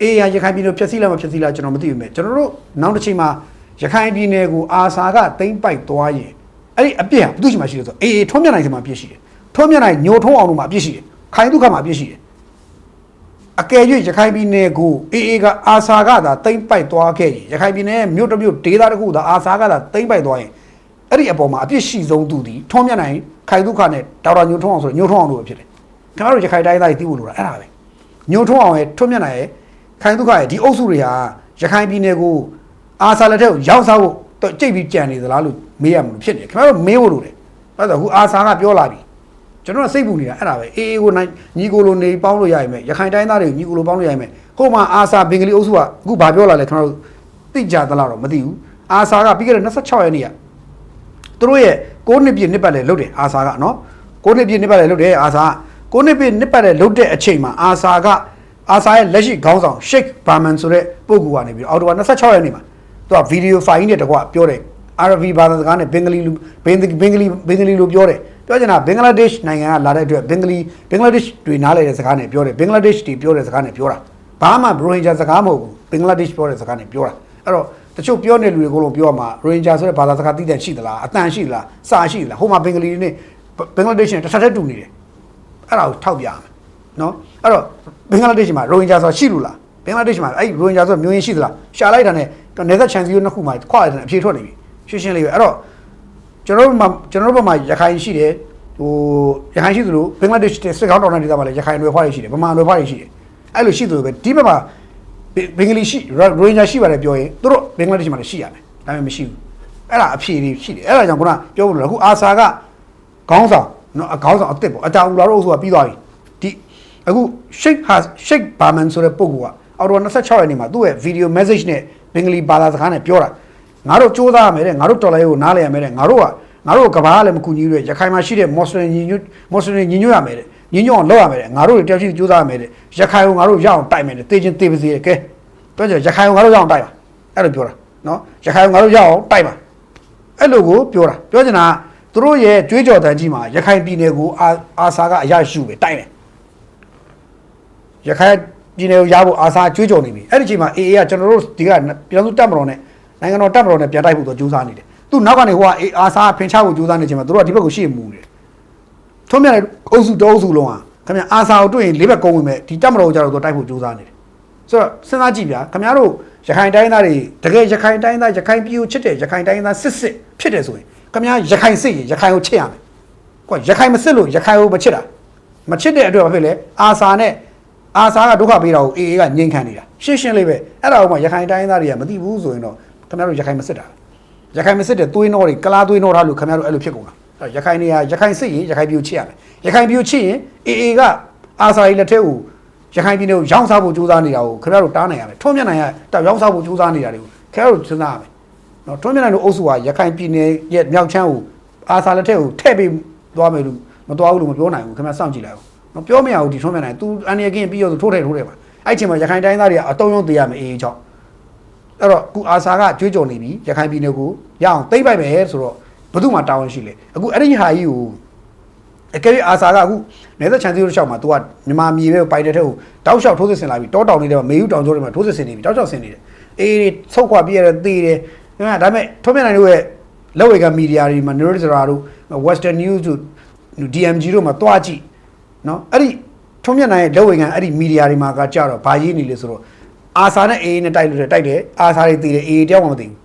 အေးရရခိုင်ပြည်နယ်ဖြည့်ဆည်းလားမဖြည့်ဆည်းလားကျွန်တော်မသိဘူးမဲ့ကျွန်တော်တို့နောက်တစ်ချိန်မှာရခိုင်ပြည်နယ်ကိုအာဆာကတိမ့်ပိုက်သွားရင်အဲ့ဒီအပြစ်ဟာဘယ်သူရှိမှရှိလဲဆိုတော့အေးအေးထွန်းမြတ်နိုင်စီမှာအပြစ်ရှိတယ်ထွန်းမြတ်နိုင်ညိုထုံးအောင်လို့မှာအပြစ်ရှိတယ်ခိုင်ဒုက္ခမှာအပြစ်ရှိတယ်အကယ်၍ရခိုင်ပြည်နယ်ကိုအေးအေးကအာဆာကသာတိမ့်ပိုက်သွားခဲ့ရင်ရခိုင်ပြည်နယ်ရဲ့မြို့တစ်မြို့ဒေသတစ်ခုသာအာဆာကသာတိမ့်ပိုက်သွားရင်အဲ့ဒီအပေါ်မှာအပြစ်ရှိဆုံးသူဒီထွန်းမြတ်နိုင်ခိုင်ဒုက္ခနဲ့ဒေါက်တာညိုထုံးအောင်ဆိုတော့ညိုထုံးအောင်လို့ပဲဖြစ်တယ်ခင်ဗျားတို့ရခိုင်တိုင်းသားတွေသိဖို့လိုတာအဲ့ဒါပဲညိုထုံးအောင်ရဲ့ထွန်းမြတ်နိုင်ရဲ့ ခိုင်ဒုက္ခရဲ့ဒီအုပ်စုတွေဟာရခိုင်ပြည်နယ်ကိုအာဆာလက်ထက်ကိုရောက်စားဖို့တော့ကြိတ်ပြီးကြံနေသလားလို့မေးရမှာဖြစ်နေတယ်ခင်ဗျားတို့မေးဖို့လိုတယ်အဲ့ဒါဆိုအခုအာဆာကပြောလာပြီကျွန်တော်ကစိတ်ပူနေတာအဲ့ဒါပဲအေးအေးကိုနိုင်ညီကိုလိုနေပေါင်းလို့ရရင်မယ်ရခိုင်တိုင်းသားတွေကိုညီကိုလိုပေါင်းလို့ရရင်မယ်ဟိုမှာအာဆာဘင်္ဂလီအုပ်စုကအခုဘာပြောလာလဲခင်ဗျားတို့သိကြသလားတော့မသိဘူးအာဆာကပြီးခဲ့တဲ့26ရက်နေ့ကသူတို့ရဲ့6နှစ်ပြည့်နှစ်ပတ်လေလုတ်တယ်အာဆာကနော်6နှစ်ပြည့်နှစ်ပတ်လေလုတ်တယ်အာဆာက6နှစ်ပြည့်နှစ်ပတ်လေလုတ်တဲ့အချိန်မှာအာဆာက အာဆာရဲ့လက်ရှိခေါင်းဆောင်ရှိတ်ဘာမန်ဆိုတဲ့ပုဂ္ဂိုလ်ကနေပြီးအော်တိုဘာ26ရက်နေ့မှာသူကဗီဒီယိုဖိုင်နဲ့တကွပြောတယ်အာရဗီဘာသာစကားနဲ့ဘင်္ဂလီလူဘင်္ဂဘင်္ဂလီဘင်္ဂလီလိုပြောတယ်ပြောချင်တာဘင်္ဂလားဒေ့ရှ်နိုင်ငံကလာတဲ့အတွက်ဘင်္ဂလီဘင်္ဂလားဒေ့ရှ်တွေနားလည်တဲ့စကားနဲ့ပြောတယ်ဘင်္ဂလားဒေ့ရှ်တွေပြောတဲ့စကားနဲ့ပြောတာဘာမှရိုဟင်ဂျာစကားမဟုတ်ဘူးဘင်္ဂလားဒေ့ရှ်ပြောတဲ့စကားနဲ့ပြောတာအဲ့တော့တချို့ပြောနေလူတွေအကုန်လုံးပြောမှာရိုဟင်ဂျာဆိုတဲ့ဘာသာစကားသိတဲ့ရှိသလားအတန်ရှိသလားစာရှိသလားဟိုမှာဘင်္ဂလီတွေနဲ့ဘင်္ဂလားဒေ့ရှ်နဲ့တစ်ထပ်တည်းတူနေတယ်အဲ့ဒါကိုထောက်ပြရမယ် နော်အဲ့တော့ဘင်္ဂလားဒေ့ရှ်မှာရိုဟင်ဂျာဆိုတာရှိလို့လားဘင်္ဂလားဒေ့ရှ်မှာအဲ့ရိုဟင်ဂျာဆိုတာမျိုးရင်းရှိသလားရှာလိုက်တာနဲ့နေသက်ချန်စီယိုနှစ်ခုမှာခွာလိုက်တဲ့အဖြေထွက်နေပြီရှင်းရှင်းလေးပဲအဲ့တော့ကျွန်တော်တို့မှာကျွန်တော်တို့ဘက်မှာရခိုင်ရှိတယ်ဟိုရခိုင်ရှိသလိုဘင်္ဂလားဒေ့ရှ်စစ်ကောင်းတော်တဲ့ဒေသမှာလည်းရခိုင်တွေဖွားတွေရှိတယ်ဗမာတွေဖွားတွေရှိတယ်အဲ့လိုရှိသလိုပဲဒီဘက်မှာဘင်္ဂလီရှိရိုဟင်ဂျာရှိပါတယ်ပြောရင်သူတို့ဘင်္ဂလားဒေ့ရှ်မှာလည်းရှိရမယ်ဒါပေမဲ့မရှိဘူးအဲ့ဒါအဖြေတွေရှိတယ်အဲ့ဒါကြောင့်ခုနပြောလို့အခုအာဆာကခေါင်းဆောင်နော်အခေါင်းဆောင်အစ်စ်ပေါ့အတာဦးလာတို့အုပ်စုကပြီးသွားပြီဒီ အခုရှိတ်ဟာရှိတ်ဘာမန်ဆိုတဲ့ပုဂ္ဂိုလ်ကအော်တို26ရက်နေ့မှာသူ့ရဲ့ video message နဲ့ဘင်္ဂလီဘာသာစကားနဲ့ပြောတာငါတို့စူးစမ်းရမယ်တဲ့ငါတို့တော်လိုင်းကိုနားလည်ရမယ်တဲ့ငါတို့ကငါတို့ကဘာလည်းမကူညီဘူးတဲ့ရခိုင်မှာရှိတဲ့မွတ်စလင်ညီညွတ်မွတ်စလင်ညီညွတ်ရမယ်တဲ့ညီညွတ်အောင်လုပ်ရမယ်တဲ့ငါတို့တွေတယောက်ချင်းစူးစမ်းရမယ်တဲ့ရခိုင်ကိုငါတို့ရအောင်တိုက်မယ်တဲ့တေချင်းတေပါစေတဲ့ကဲပြောကြရခိုင်ကိုငါတို့ရအောင်တိုက်ပါအဲ့လိုပြောတာနော်ရခိုင်ကိုငါတို့ရအောင်တိုက်ပါအဲ့လိုကိုပြောတာပြောချင်တာကသူတို့ရဲ့ကြွေးကြော်တန်းကြီးမှာရခိုင်ပြည်နယ်ကိုအာအာဆာကအရရှုပဲတိုက်တယ် ရခိုင်ပြည်နယ်ကိုရဖို့အာဆာကြွေးကြော်နေပြီအဲ့ဒီအချိန်မှာအေအေကကျွန်တော်တို့ဒီကပြည်သူတပ်မတော်နဲ့နိုင်ငံတော်တပ်မတော်နဲ့ပြန်တိုက်ဖို့သူကြိုးစားနေတယ်သူနောက်ကနေဟိုကအေအာဆာဖင်ချဖို့ကြိုးစားနေချိန်မှာသူတို့ကဒီဘက်ကိုရှေ့မူတယ်ထုံးမြတဲ့အုပ်စုတောအုပ်စုလုံးဟာခင်ဗျာအာဆာကိုတွေ့ရင်လေးဘက်ကုန်းဝင်မဲ့ဒီတပ်မတော်ကိုကြတော့သူတိုက်ဖို့ကြိုးစားနေတယ်ဆိုတော့စဉ်းစားကြည့်ဗျာခင်ဗျားတို့ရခိုင်တိုင်းသားတွေတကယ်ရခိုင်တိုင်းသားရခိုင်ပြည်ကိုချစ်တယ်ရခိုင်တိုင်းသားစစ်စစ်ဖြစ်တယ်ဆိုရင်ခင်ဗျားရခိုင်စစ်ရင်ရခိုင်ကိုချစ်ရမယ်ကွာရခိုင်မစစ်လို့ရခိုင်ကိုမချစ်တာမချစ်တဲ့အတွက်ဘာဖြစ်လဲအာစာနဲ့ အာစာကဒုက္ခပေးတာကိုအေအေကငြိမ်ခံနေတာရှင်းရှင်းလေးပဲအဲ့ဒါကိုမှရခိုင်တိုင်းသားတွေကမသိဘူးဆိုရင်တော့ခင်ဗျားတို့ရခိုင်မစစ်တာရခိုင်မစစ်တဲ့သွေးနှောတွေကလားသွေးနှောထားလို့ခင်ဗျားတို့အဲ့လိုဖြစ်ကုန်တာအဲ့ရခိုင်နေရရခိုင်စစ်ရင်ရခိုင်ပြည်ကိုချစ်ရမယ်ရခိုင်ပြည်ကိုချစ်ရင်အေအေကအာစာကြီးလက်ထက်ကိုရခိုင်ပြည်နယ်ကိုရောင်းစားဖို့ကြိုးစားနေတာကိုခင်ဗျားတို့တားနိုင်ရမယ်ထုံးမြတ်နိုင်ရတောက်ရောင်းစားဖို့ကြိုးစားနေတာတွေကိုခင်ဗျားတို့စဉ်းစားရမယ်နော်ထုံးမြတ်နိုင်တို့အုပ်စုကရခိုင်ပြည်နယ်ရဲ့မြောက်ချမ်းကိုအာစာလက်ထက်ကိုထည့်ပြီးသွားမယ်လို့မသွားဘူးလို့မပြောနိုင်ဘူးခင်ဗျားစောင့်ကြည့်လိုက်အောင် နော်ပြောမရဘူးဒီထုံးမြတ်နိုင် तू အန်ရကင်းပြီးတော့ထိုးထည့်ထိုးထည့်ပါအဲ့ချိန်မှာရခိုင်တိုင်းသားတွေကအတုံးရုံးသေးရမယ်အေးအေးချောင်းအဲ့တော့ခုအာစာကကြွေးကြော်နေပြီရခိုင်ပြည်နယ်ကိုရအောင်သိမ့်ပိုက်မယ်ဆိုတော့ဘယ်သူမှတာဝန်ရှိလဲအခုအဲ့ဒီဟာကြီးကိုအကယ်၍အာစာကအခုနေသက်ချန်စီတို့ရှောက်မှာ तू ကမြန်မာမြေပဲပိုက်တဲ့ထက်ကိုတောက်လျှောက်ထိုးစစ်ဆင်လာပြီတောတောင်နေတဲ့မှာမေယူတောင်ကျိုးတွေမှာထိုးစစ်ဆင်နေပြီတောက်လျှောက်ဆင်နေတယ်အေးတွေဆုတ်ခွာပြည့်ရတယ်သေတယ်ဒါပေမဲ့ထုံးမြနိုင်တို့ရဲ့လက်ဝေကမီဒီယာတွေမှာ Neurotisra တို့ Western News တို့ DMG တို့မှာတွားကြည့် နော်အဲ့ဒီထုံးမြနိုင်ရဲ့လက်ဝေကအဲ့ဒီမီဒီယာတွေမှာကကြတော့ဘာရေးနေလဲဆိုတော့အာစာနဲ့အေးနဲ့တိုက်လို့တိုက်တယ်အာစာတွေသေတယ်အေးတယောက်မှမသိဘူး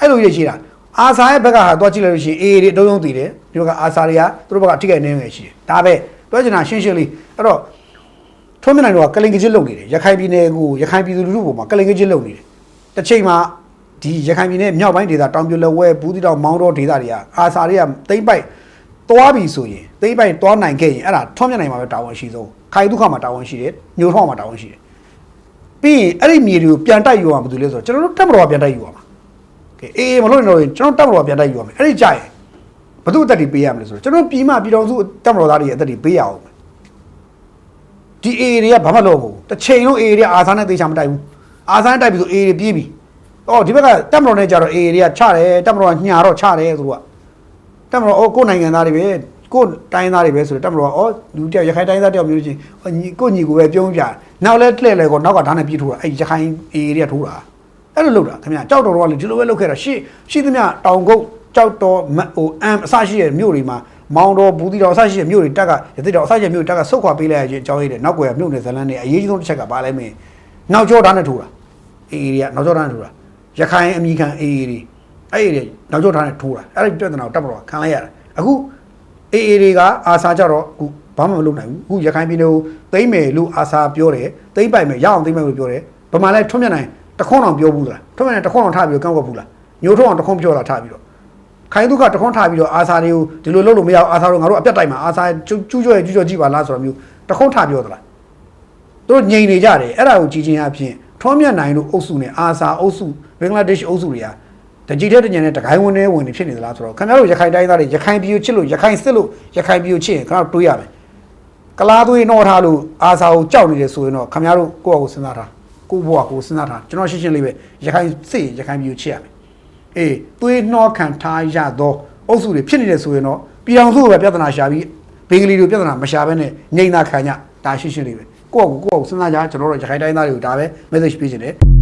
အဲ့လိုရရှိတာအာဆာရဲ့ဘက်ကဟာသွားကြည့်လိုက်လို့ရှိရင်အေးတွေအတုံးတုံးတည်တယ်ဒီဘက်ကအာဆာတွေကသူတို့ဘက်ကထိခိုက်နေငယ်ရှိတယ်ဒါပဲပြောချင်တာရှင်းရှင်းလေးအဲ့တော့ထုံးမြနိုင်တော့ကလင်ကကြီးလုံနေတယ်ရခိုင်ပြည်နယ်ကိုရခိုင်ပြည်သူလူထုပေါ်မှာကလင်ကကြီးလုံနေတယ်တစ်ချိန်မှာဒီရခိုင်ပြည်နယ်မြောက်ပိုင်းဒေသတောင်ပြလဝဲဘူးတီတောင်မောင်းတော်ဒေသတွေကအာဆာတွေကတိမ့်ပိုက် သွားပြီဆိုရင်တိမ့်ပိုက်သွားနိုင်ခဲ့ရင်အဲ့ဒါထုံးမြနိုင်မှာပဲတာဝန်ရှိဆုံးခိုင်ဒုက္ခမှာတာဝန်ရှိတယ်ညိုထောင်းမှာတာဝန်ရှိတယ်ပြီးရင်အဲ့ဒီမြေတွေကိုပြန်တိုက်ယူအောင်ဘာလို့လဲဆိုတော့ကျွန်တော်တို့တက်မတော်ကပြန်တိုက်ယူအောင်ကဲအေးမလို့နေတော့ရင်ကျွန်တော်တက်မတော်ပြန်တိုက်ယူရမယ်အဲ့ဒီကြရင်ဘသူအသက်တွေပေးရမလဲဆိုတော့ကျွန်တော်ပြည်မပြည်တော်စုတက်မတော်သားတွေရဲ့အသက်တွေပေးရအောင်ဒီအေးတွေကဘာမှလုပ်ဘူးတစ်ချိန်လုံးအေးတွေအာဆာနဲ့သေချာမတိုက်ဘူးအာဆာနဲ့တိုက်ပြီးဆိုအေးတွေပြေးပြီအော်ဒီဘက်ကတက်မတော်နဲ့ကြတော့အေးတွေကချတယ်တက်မတော်ကညာတော့ချတယ်သူက တက်မတော်အော်ကိုယ်နိုင်ငံသားတွေပဲကိုယ်တိုင်းသားတွေပဲဆိုတော့တက်မလို့ဩလူတယောက်ရခိုင်တိုင်းသားတယောက်မျိုးချင်းဟောညီကိုညီကိုပဲပြုံးပြနောက်လဲလှည့်လဲကောနောက်ကဓာတ်နဲ့ပြေးထိုးတာအဲ့ရခိုင်အေရီကထိုးတာအဲ့လိုလုပ်တာခင်ဗျကြောက်တော်တော့ကလေဒီလိုပဲလုပ်ခဲ့တာရှေ့ရှိသမျှတောင်ကုတ်ကြောက်တော်မဟိုအမ်အစရှိတဲ့မြို့တွေမှာမောင်တော်ဘူးတီတော်အစရှိတဲ့မြို့တွေတက်ကရတိတော်အစရှိတဲ့မြို့တက်ကဆုတ်ခွာပေးလိုက်ရခြင်းအကြောင်းရည်တဲ့နောက်ကွယ်ကမြို့နယ်ဇလန်းနဲ့အရေးကြီးဆုံးတစ်ချက်ကဘာလဲမင်းနောက်ကျောဓာတ်နဲ့ထိုးတာအေရီကနောက်ကျောဓာတ်နဲ့ထိုးတာရခိုင်အမိခံအေရီ အဲ့ဒီနောက်ကျောဓာတ်နဲ့ထိုးတာအဲ့ဒီပြဿနာကိုတက်မလို့ခံလိုက်ရတာအခုအေအေတွေကအာစာကြတော့အခုဘာမှမလုပ်နိုင်ဘူးအခုရခိုင်ပြည်နယ်ကိုသိမ့်မယ်လို့အာစာပြောတယ်သိမ့်ပိုက်မယ်ရအောင်သိမ့်မယ်လို့ပြောတယ်ဗမာလဲထွန်းမြတ်နိုင်တခွန်းအောင်ပြောဘူးလားထွန်းမြတ်နိုင်တခွန်းအောင်ထားပြီးတော့ကန့်ကွက်ဘူးလားညိုထုံးအောင်တခွန်းပြောလာထားပြီးတော့ခိုင်သူကတခွန်းထားပြီးတော့အာစာတွေကိုဒီလိုလုပ်လို့မရအောင်အာစာတို့ငါတို့အပြတ်တိုက်မှာအာစာကျူးကျူးကျော်ရကျူးကျော်ကြည့်ပါလားဆိုတော့မျိုးတခွန်းထားပြောသလားတို့ငြိမ်နေကြတယ်အဲ့ဒါကိုကြည်ချင်းအဖြစ်ထွန်းမြတ်နိုင်တို့အုပ်စုနဲ့အာစာအုပ်စုဘင်္ဂလားဒေ့ရှ်အုပ်စုတွေက တကြီးတဲ့တညံနဲ့တကိုင်းဝင်နေဝင်နေဖြစ်နေသလားဆိုတော့ခင်ဗျားတို့ရခိုင်တိုင်းသားတွေရခိုင်ပြည်ကိုချစ်လို့ရခိုင်စစ်လို့ရခိုင်ပြည်ကိုချစ်ရင်ခင်ဗျားတို့တွေးရမယ်ကလားသွေးနှောထားလို့အာစာကိုကြောက်နေတယ်ဆိုရင်တော့ခင်ဗျားတို့ကိုယ့်အကိုစဉ်းစားထားကိုယ့်ဘဝကိုစဉ်းစားထားကျွန်တော်ရှင်းရှင်းလေးပဲရခိုင်စစ်ရင်ရခိုင်ပြည်ကိုချစ်ရမယ်အေးသွေးနှောခံထားရသောအုပ်စုတွေဖြစ်နေတယ်ဆိုရင်တော့ပြည်အောင်စုကိုပဲပြဿနာရှာပြီးဘင်္ဂလီတွေပြဿနာမရှာဘဲနဲ့ငြိမ်သာခံကြဒါရှင်းရှင်းလေးပဲကိုယ့်အကိုကိုယ့်အကိုစဉ်းစားကြကျွန်တော်တို့ရခိုင်တိုင်းသားတွေကိုဒါပဲ message ပေးချင်တယ်